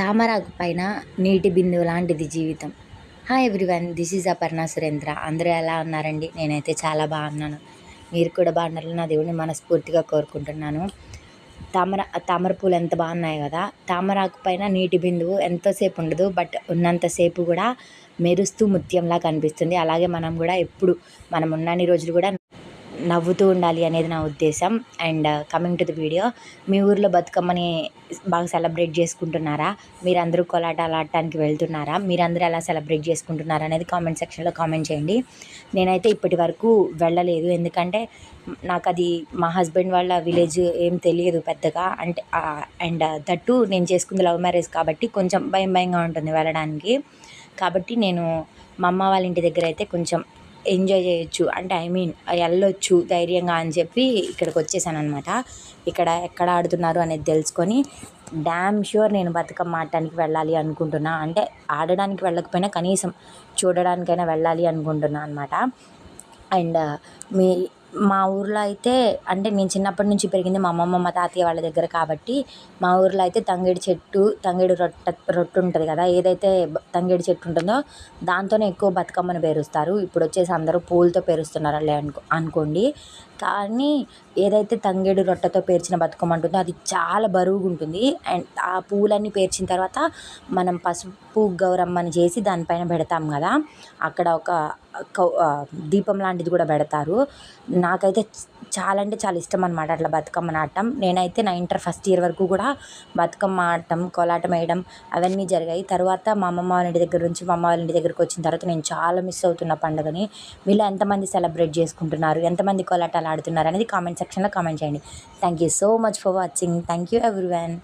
తామరాకు పైన నీటి బిందువు లాంటిది జీవితం. Hi everyone this is Aparna Surendra. అందరూ ఎలా ఉన్నారండి? నేనైతే చాలా బాగున్నాను. మీరు కూడా బాగున్నారు నా దేవుడిని మనస్ఫూర్తిగా కోరుకుంటున్నాను. తామర తామర పూలు ఎంత బాగున్నాయి కదా? తామరాకు పైన నీటి బిందువు ఎంతోసేపు ఉండదు బట్ ఉన్నంతసేపు కూడా మెరుస్తూ ముత్యంలా కనిపిస్తుంది. అలాగే మనం కూడా ఎప్పుడు మనం ఉన్నన్ని రోజులు కూడా నవ్వుతూ ఉండాలి అనేది నా ఉద్దేశం. And coming to the video మీ ఊర్లో బతుకమ్మని బాగా సెలబ్రేట్ చేసుకుంటున్నారా? మీరందరూ కోలాటాలు ఆడటానికి వెళ్తున్నారా? మీరందరూ ఎలా సెలబ్రేట్ చేసుకుంటున్నారా అనేది కామెంట్ సెక్షన్లో కామెంట్ చేయండి. నేనైతే ఇప్పటి వరకు వెళ్ళలేదు. ఎందుకంటే నాకు అది మా హస్బెండ్ వాళ్ళ విలేజ్ ఏం తెలియదు పెద్దగా. అంటే అండ్ uh, దట్టు uh, నేను చేసుకుంది లవ్ మ్యారేజ్ కాబట్టి కొంచెం భయం భయంగా ఉంటుంది వెళ్ళడానికి. కాబట్టి నేను మా అమ్మ వాళ్ళ ఇంటి దగ్గర అయితే కొంచెం ఎంజాయ్ చేయొచ్చు. అంటే ఐ మీన్ వెళ్ళొచ్చు ధైర్యంగా అని చెప్పి ఇక్కడికి వచ్చేసాను అనమాట ఇక్కడ ఎక్కడ ఆడుతున్నారు అనేది తెలుసుకొని డ్యామ్ షూర్ నేను బతుకమ్మ ఆడటానికి వెళ్ళాలి అనుకుంటున్నా. అంటే ఆడడానికి వెళ్ళకపోయినా కనీసం చూడడానికైనా వెళ్ళాలి అనుకుంటున్నా అనమాట అండ్ మీ మా ఊర్లో అయితే అంటే నేను చిన్నప్పటి నుంచి పెరిగింది మా అమ్మమ్మ మా తాతయ్య వాళ్ళ దగ్గర కాబట్టి మా ఊర్లో అయితే తంగేడు చెట్టు తంగేడు రొట్టె రొట్టె ఉంటుంది కదా ఏదైతే తంగేడు చెట్టు ఉంటుందో దాంతోనే ఎక్కువ బతుకమ్మను పేరుస్తారు. ఇప్పుడు వచ్చేసి అందరూ పూలతో పేరుస్తున్నారు అనుకో అనుకోండి. కానీ ఏదైతే తంగేడు రొట్టెతో పేర్చిన బతుకమ్మ ఉంటుందో అది చాలా బరువుగా ఉంటుంది అండ్ ఆ పూలన్నీ పేర్చిన తర్వాత మనం పసుపు గౌరమ్మని చేసి దానిపైన పెడతాం కదా. అక్కడ ఒక దీపం లాంటిది కూడా పెడతారు. నాకైతే చాలా అంటే చాలా ఇష్టం అనమాట అట్లా బతుకమ్మని ఆడటం నేనైతే నా ఇంటర్ ఫస్ట్ ఇయర్ వరకు కూడా బతుకమ్మ ఆడటం కోలాటం వేయడం అవన్నీ జరిగాయి. తర్వాత మా అమ్మమ్మ వాళ్ళ ఇంటి దగ్గర నుంచి మా అమ్మ వాళ్ళ ఇంటి దగ్గరకు వచ్చిన తర్వాత నేను చాలా మిస్ అవుతున్న పండుగని. వీళ్ళు ఎంతమంది సెలబ్రేట్ చేసుకుంటున్నారు? ఎంతమంది కోలాటాలు ఆడుతున్నారు అనేది కామెంట్ సెక్షన్లో కామెంట్ చేయండి. Thank you so much for watching thank you everyone